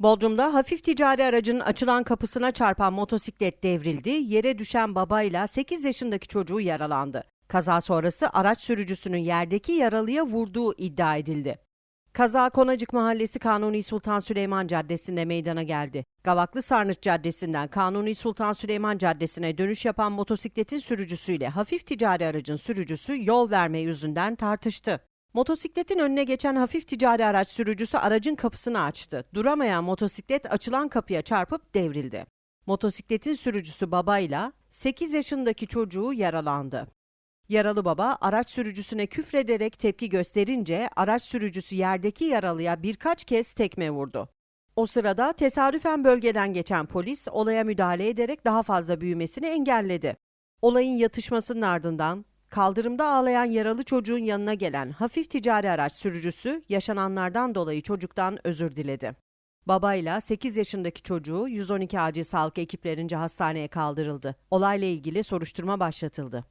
Bodrum'da hafif ticari aracın açılan kapısına çarpan motosiklet devrildi, yere düşen babayla 8 yaşındaki çocuğu yaralandı. Kaza sonrası araç sürücüsünün yerdeki yaralıya vurduğu iddia edildi. Kaza Konacık Mahallesi Kanuni Sultan Süleyman Caddesi'nde meydana geldi. Gavaklı Sarnıç Caddesi'nden Kanuni Sultan Süleyman Caddesi'ne dönüş yapan motosikletin sürücüsüyle hafif ticari aracın sürücüsü yol verme yüzünden tartıştı. Motosikletin önüne geçen hafif ticari araç sürücüsü aracın kapısını açtı. Duramayan motosiklet açılan kapıya çarpıp devrildi. Motosikletin sürücüsü babayla 8 yaşındaki çocuğu yaralandı. Yaralı baba araç sürücüsüne küfrederek tepki gösterince araç sürücüsü yerdeki yaralıya birkaç kez tekme vurdu. O sırada tesadüfen bölgeden geçen polis olaya müdahale ederek daha fazla büyümesini engelledi. Olayın yatışmasının ardından kaldırımda ağlayan yaralı çocuğun yanına gelen hafif ticari araç sürücüsü yaşananlardan dolayı çocuktan özür diledi. Babayla 8 yaşındaki çocuğu 112 acil sağlık ekiplerince hastaneye kaldırıldı. Olayla ilgili soruşturma başlatıldı.